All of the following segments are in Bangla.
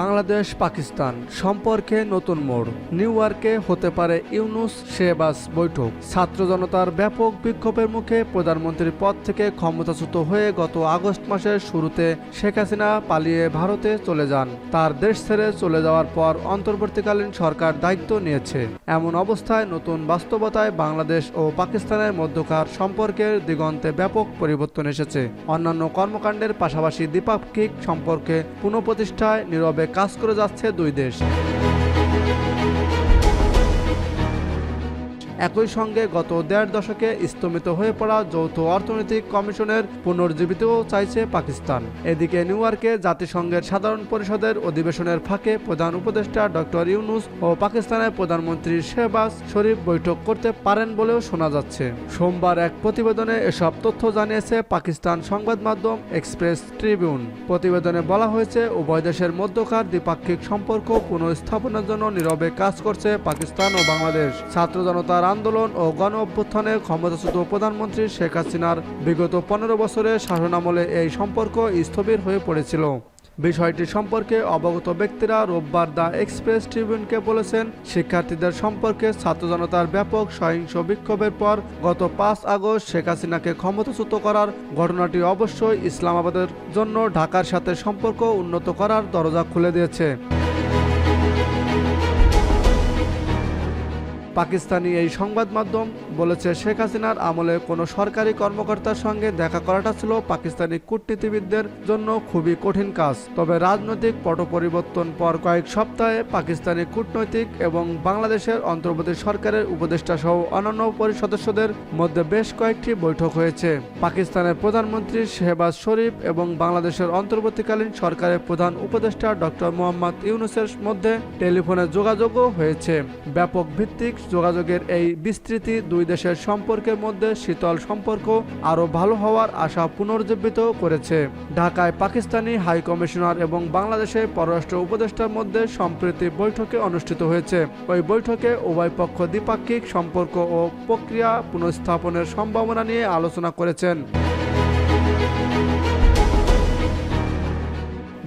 বাংলাদেশ, পাকিস্তান সম্পর্কে নতুন মোড়। নিউ ইয়র্কে হতে পারে ইউনুস শেবাস বৈঠক। ছাত্র জনতার ব্যাপক বিক্ষোভের মুখে প্রধানমন্ত্রীর পদ থেকে ক্ষমতাচ্যুত হয়ে গত আগস্ট মাসের শুরুতে শেখ হাসিনা পালিয়ে ভারতে চলে যান। তার দেশ ছেড়ে চলে যাওয়ার পর অন্তর্বর্তীকালীন সরকার দায়িত্ব নিয়েছে। এমন অবস্থায় নতুন বাস্তবতায় বাংলাদেশ ও পাকিস্তানের মধ্যকার সম্পর্কের দিগন্তে ব্যাপক পরিবর্তন এসেছে। অন্যান্য কর্মকাণ্ডের পাশাপাশি দ্বিপাক্ষিক সম্পর্কে পুনঃপ্রতিষ্ঠায় নীরবে কাজ করে যাচ্ছে দুই দেশ। একই সঙ্গে গত দেড় দশকে স্তমিত হয়ে পড়া যৌথ অর্থনৈতিক কমিশনের পুনর্জীবিতও চাইছে পাকিস্তান। এদিকে নিউ ইয়র্কে জাতিসংঘের সাধারণ পরিষদের অধিবেশনের ফাঁকে প্রধান উপদেষ্টা ডক্টর ইউনুস ও পাকিস্তানের প্রধানমন্ত্রী শেহবাজ শরীফ বৈঠক করতে পারেন বলেও শোনা যাচ্ছে। সোমবার এক প্রতিবেদনে এসব তথ্য জানিয়েছে পাকিস্তান সংবাদ মাধ্যম এক্সপ্রেস ট্রিবিউন। প্রতিবেদনে বলা হয়েছে, উভয় দেশের মধ্যকার দ্বিপাক্ষিক সম্পর্ক পুনঃস্থাপনের জন্য নীরবে কাজ করছে পাকিস্তান ও বাংলাদেশ। ছাত্র জনতার আন্দোলন ও গণ অভ্যুত্থানে ক্ষমতাচ্যুত প্রধানমন্ত্রী শেখ হাসিনার বিগত পনেরো বছরের শাসনামলে এই সম্পর্ক স্থবির হয়ে পড়েছিল। বিষয়টি সম্পর্কে অবগত ব্যক্তিরা রোববার দ্য এক্সপ্রেস ট্রিবিউনকে বলেছেন, শিক্ষার্থীদের সম্পর্কে ছাত্র জনতার ব্যাপক সহিংস বিক্ষোভের পর গত পাঁচ আগস্ট শেখ হাসিনাকে ক্ষমতাচ্যুত করার ঘটনাটি অবশ্যই ইসলামাবাদের জন্য ঢাকার সাথে সম্পর্ক উন্নত করার দরজা খুলে দিয়েছে। পাকিস্তানি এই সংবাদ মাধ্যম বলেছে, শেখ হাসিনার আমলে কোনো সরকারি কর্মকর্তার সঙ্গে দেখা করাটা ছিল পাকিস্তানি কূটনীতিবিদদের জন্য খুবই কঠিন কাজ। তবে রাজনৈতিক পট পরিবর্তন পর কয়েক সপ্তাহে পাকিস্তানি কূটনৈতিক এবং বাংলাদেশের অন্তর্বর্তী সরকারের উপদেষ্টা সহ অন্যান্য পরিষদ সদস্যদের মধ্যে বেশ কয়েকটি বৈঠক হয়েছে। পাকিস্তানের প্রধানমন্ত্রী শেহবাজ শরীফ এবং বাংলাদেশের অন্তর্বর্তীকালীন সরকারের প্রধান উপদেষ্টা ডক্টর মোহাম্মদ ইউনুসের মধ্যে টেলিফোনে যোগাযোগও হয়েছে। ব্যাপক ভিত্তিক যোগাযোগের এই বিস্তৃতি দুই দেশের সম্পর্কের মধ্যে শীতল সম্পর্ক আরও ভালো হওয়ার আশা পুনর্জীবিত করেছে। ঢাকায় পাকিস্তানি হাই কমিশনার এবং বাংলাদেশের পররাষ্ট্র উপদেষ্টার মধ্যে সম্প্রতি বৈঠকে অনুষ্ঠিত হয়েছে। ওই বৈঠকে উভয় পক্ষ দ্বিপাক্ষিক সম্পর্ক ও প্রক্রিয়া পুনঃস্থাপনের সম্ভাবনা নিয়ে আলোচনা করেছেন।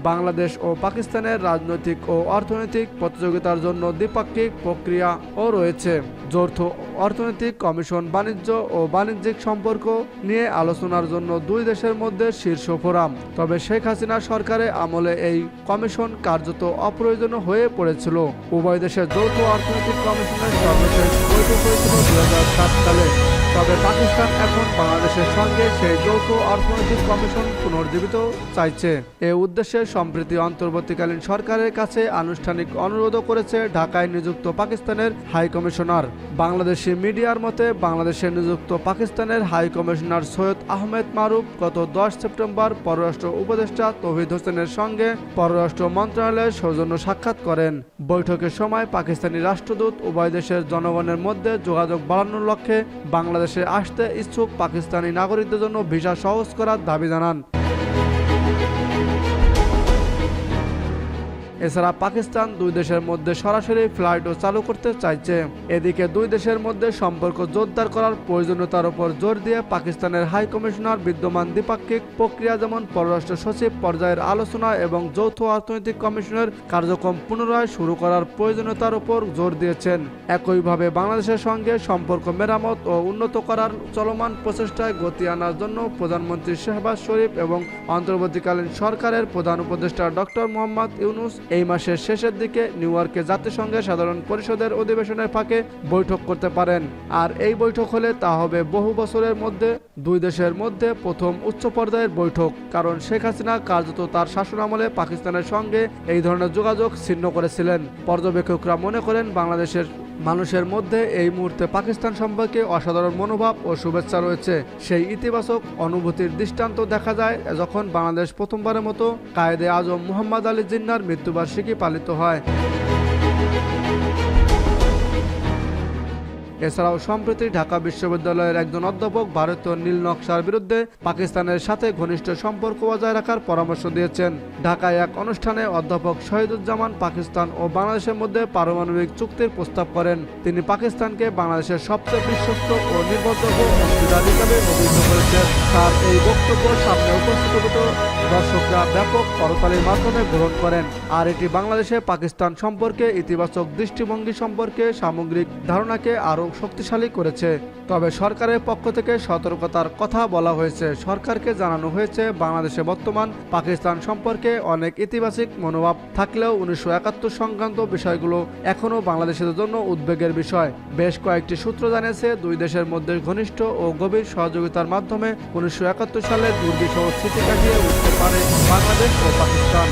বাংলাদেশ ও পাকিস্তানের রাজনৈতিক ও অর্থনৈতিক প্রতিযোগিতার জন্য দ্বিপাক্ষিক প্রক্রিয়াও রয়েছে। যৌথ অর্থনৈতিক কমিশন বাণিজ্য ও বাণিজ্যিক সম্পর্ক নিয়ে আলোচনার জন্য দুই দেশের মধ্যে শীর্ষ ফোরাম। তবে শেখ হাসিনা সরকারের আমলে এই কমিশন কার্যত অপ্রয়োজনীয় হয়ে পড়েছিল। উভয় দেশের যৌথ অর্থনৈতিক কমিশনের সর্বশেষ বৈঠক হয়েছিল দু সালে। তবে পাকিস্তান এখন বাংলাদেশের সঙ্গে সেই যৌথ অর্থনৈতিক কমিশন পুনর্জীবিত চাইছে। এ উদ্দেশ্যে সম্প্রতি অন্তর্বর্তীকালীন সরকারের কাছে আনুষ্ঠানিক অনুরোধও করেছে ঢাকায় নিযুক্ত পাকিস্তানের হাই কমিশনার। বাংলাদেশি মিডিয়ার মতে, বাংলাদেশে নিযুক্ত পাকিস্তানের হাই কমিশনার সৈয়দ আহমেদ মারুফ গত দশ সেপ্টেম্বর পররাষ্ট্র উপদেষ্টা তৌহিদ হোসেনের সঙ্গে পররাষ্ট্র মন্ত্রণালয়ের সৌজন্য সাক্ষাৎ করেন। বৈঠকের সময় পাকিস্তানি রাষ্ট্রদূত উভয় দেশের জনগণের মধ্যে যোগাযোগ বাড়ানোর লক্ষ্যে বাংলাদেশে আসতে ইচ্ছুক পাকিস্তানি নাগরিকদের জন্য ভিসা সহজ করার দাবি জানান। এছাড়া পাকিস্তান দুই দেশের মধ্যে সরাসরি ফ্লাইটও চালু করতে চাইছে। এদিকে দুই দেশের মধ্যে সম্পর্ক জোরদার করার প্রয়োজনীয়তার উপর জোর দিয়ে পাকিস্তানের হাই কমিশনার বিদ্যমান দ্বিপাক্ষিক প্রক্রিয়া যেমন পররাষ্ট্র সচিব পর্যায়ের আলোচনা এবং যৌথ অর্থনৈতিক কমিশনের কার্যক্রম পুনরায় শুরু করার প্রয়োজনীয়তার উপর জোর দিয়েছেন। একইভাবে বাংলাদেশের সঙ্গে সম্পর্ক মেরামত ও উন্নত করার চলমান প্রচেষ্টায় গতি আনার জন্য প্রধানমন্ত্রী শেহবাজ শরীফ এবং অন্তর্বর্তীকালীন সরকারের প্রধান উপদেষ্টা ডক্টর মোহাম্মদ ইউনুস এই মাসের শেষের দিকে নিউ ইয়র্কে জাতিসংঘের সাধারণ পরিষদের অধিবেশনের ফাঁকে বৈঠক করতে পারেন। আর এই বৈঠক হলে তা হবে বহু বছরের মধ্যে, দুই দেশের মধ্যে প্রথম উচ্চ পর্যায়ের বৈঠক। কারণ শেখ হাসিনা কার্যত তার শাসনামলে পাকিস্তানের সঙ্গে এই ধরনের যোগাযোগ ছিন্ন করেছিলেন। পর্যবেক্ষকরা মনে করেন বাংলাদেশের মানুষের মধ্যে এই মুহূর্তে পাকিস্তান সম্পর্কে অসাধারণ মনোভাব ও শুভেচ্ছা রয়েছে। সেই ইতিবাচক অনুভূতির দৃষ্টান্ত দেখা যায় যখন বাংলাদেশ প্রথমবারের মতো কায়েদে আজম মোহাম্মদ আলী জিন্নার মৃত্যুবার্ষিকী পালিত হয়। এছাড়াও সম্প্রতি ঢাকা বিশ্ববিদ্যালয়ের একজন অধ্যাপক ভারতীয় নীল নকশার বিরুদ্ধে পাকিস্তানের সাথে ঘনিষ্ঠ সম্পর্ক বজায় রাখার পরামর্শ দিয়েছেন। ঢাকায় এক অনুষ্ঠানে অধ্যাপক শহীদুজ্জামান পাকিস্তান ও বাংলাদেশের মধ্যে পারমাণবিক চুক্তির প্রস্তাব করেন। তিনি পাকিস্তানকে বাংলাদেশের সবচেয়ে বিশ্বস্ত ও নির্ভরযোগ্য অংশীদার হিসাবে অভিহিত করেছেন। তার এই বক্তব্য সামনে উপস্থিত দর্শকরা ব্যাপক করতালির মাধ্যমে গ্রহণ করেন। আর এটি বাংলাদেশে পাকিস্তান সম্পর্কে ইতিবাচক দৃষ্টিভঙ্গি সম্পর্কে সামগ্রিক ধারণাকে আরও শক্তিশালী করেছে। তবে সরকারের পক্ষ থেকে সতর্কতার কথা বলা হয়েছে। সরকারকে জানানো হয়েছে, বাংলাদেশে বর্তমান পাকিস্তান সম্পর্কে অনেক ইতিবাচক মনোভাব থাকলেও উনিশশো একাত্তর সংক্রান্ত বিষয়গুলো এখনও বাংলাদেশের জন্য উদ্বেগের বিষয়। বেশ কয়েকটি সূত্র জানিয়েছে, দুই দেশের মধ্যে ঘনিষ্ঠ ও গভীর সহযোগিতার মাধ্যমে উনিশশো একাত্তর সালে দুর্বিষহ স্মৃতি কাটিয়ে উঠতে পারে বাংলাদেশ ও পাকিস্তান।